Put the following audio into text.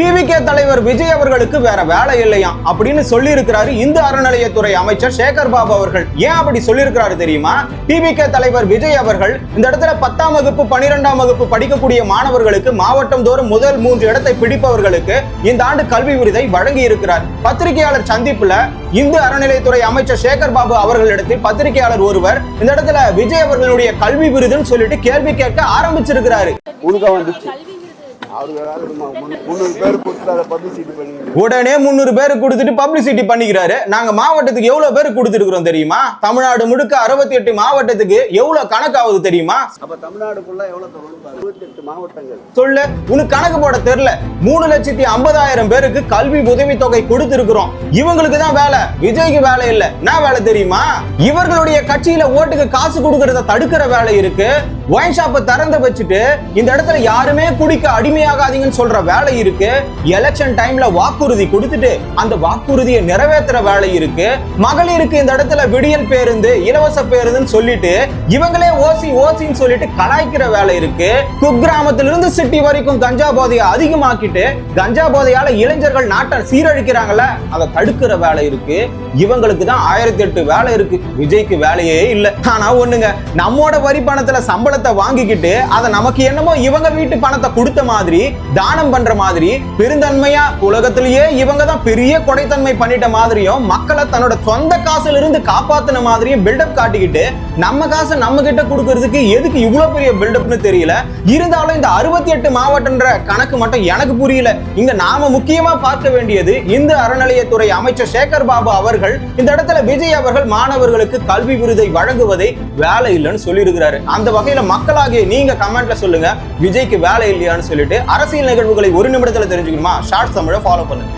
TVK தலைவர் விஜய் அவர்களுக்கு வேற வேலை இல்லையா? அப்படின்னு சொல்லி இருக்கிறாரு இந்து அறநிலையத்துறை அமைச்சர் சேகர் பாபு அவர்கள். ஏன் அப்படி சொல்லியிருக்கிறாரு தெரியுமா? டிவிகே தலைவர் விஜய் அவர்கள் இந்த இடத்துல பத்தாம் வகுப்பு பனிரெண்டாம் வகுப்பு படிக்கக்கூடிய மாணவர்களுக்கு மாவட்டம் தோறும் முதல் மூன்று இடத்தை பிடிப்பவர்களுக்கு இந்த ஆண்டு கல்வி விருதை வழங்கி இருக்கிறார். பத்திரிகையாளர் சந்திப்புல இந்து அறநிலையத்துறை அமைச்சர் சேகர் பாபு அவர்களிடத்தில் பத்திரிகையாளர் ஒருவர் இந்த இடத்துல விஜய் அவர்களுடைய கல்வி விருதுன்னு சொல்லிட்டு கேள்வி கேட்க ஆரம்பிச்சிருக்கிறாரு. முந்நூறு பேர் உடனே முந்நூறு பேருக்கு கொடுத்துட்டு பப்ளிசிட்டி பண்ணிக்கிறாரு. நாங்க மாவட்டத்துக்கு எவ்வளவு பேருக்கு கொடுத்துருக்கிறோம் தெரியுமா? தமிழ்நாடு முழுக்க அறுபத்தி எட்டு மாவட்டத்துக்கு எவ்வளவு கணக்காகுது தெரியுமா? அப்ப தமிழ்நாடு சொல்லு. உனக்கு கணக்கு போட தெரியல மூணு லட்சத்தி ஐம்பதாயிரம் பேருக்கு கல்வி உதவித்தொகை கொடுத்திருக்கிறோம். இவங்களுக்கு தான் வேலை. விஜய்க்கு வேலை இல்ல. நான் வேலை தெரியுமா? இவர்களுடைய கட்சியில ஓட்டுக்கு காசு கொடுக்கறத தடுக்கிற வேலை இருக்கு. ஒயின் ஷாப்பை திறந்து வச்சுட்டு இந்த இடத்துல யாருமே குடிக்க அடிமையாகாதீங்கன்னு சொல்ற வேலை இருக்கு. எலெக்ஷன் டைம்ல வாக்குறுதி கொடுத்துட்டு அந்த வாக்குறுதியை நிறைவேற்றுற வேலை இருக்கு. மகளிருக்கு இந்த இடத்துல விடியல் பேருந்து இலவச பேருந்துன்னு சொல்லிட்டு இவங்களே ஓசி ஓசின்னு சொல்லிட்டு கலாய்க்கிற வேலை இருக்கு. குக்கிராமத்திலிருந்து சிட்டி வரைக்கும் கஞ்சா போதையை அதிகமாக்கிட்டு கஞ்சா போதையால இளைஞர்கள் நாட்டை சீரழிக்கிறாங்கல்ல அதை தடுக்கிற வேலை இருக்கு. இவங்களுக்கு தான் ஆயிரத்தி எட்டு வேலை இருக்கு. விஜய்க்கு வேலையே இல்லை. ஆனா ஒண்ணுங்க நம்மோட வரி பணத்துல சம்பளத்தை வாங்கிக்கிட்டு அதை நமக்கு என்னமோ இவங்க வீட்டு பணத்தை கொடுத்த மாதிரி தானம் பண்ற மாதிரி பெருந்தன்மையா உலகத்திலேயே இவங்க தான் பெரிய கொடைத்தன்மை பண்ணிட்ட மாதிரியும் மக்களை தன்னோட சொந்த காசுல இருந்து காப்பாத்தின மாதிரியும் பில்டப் காட்டிக்கிட்டு நம்ம காசை நம்ம கிட்ட கொடுக்கறதுக்கு எதுக்கு இவ்வளவு பெரிய பில்டப்னு தெரியல. இருந்தாலும் இந்த அறுபத்தி எட்டு மாவட்டன்ற கணக்கு மட்டும் எனக்கு புரியல. இங்க நாம முக்கியமா பார்க்க வேண்டியது இந்து அறநிலையத்துறை அமைச்சர் சேகர் பாபு அவர்கள் இந்த இடத்துல விஜய் அவர்கள் மாணவர்களுக்கு கல்வி விருதை வழங்குவதை வேலை இல்லைன்னு சொல்லியிருக்கிறாரு. அந்த வகையில மக்களாகிய நீங்க கமெண்ட்ல சொல்லுங்க விஜய்க்கு வேலை இல்லையான்னு சொல்லிட்டு அரசியல் நிகழ்வுகளை ஒரு நிமிடத்தில் தெரிஞ்சுக்கணுமா? ஷார்ட் தமிழை ஃபாலோ பண்ணுங்க.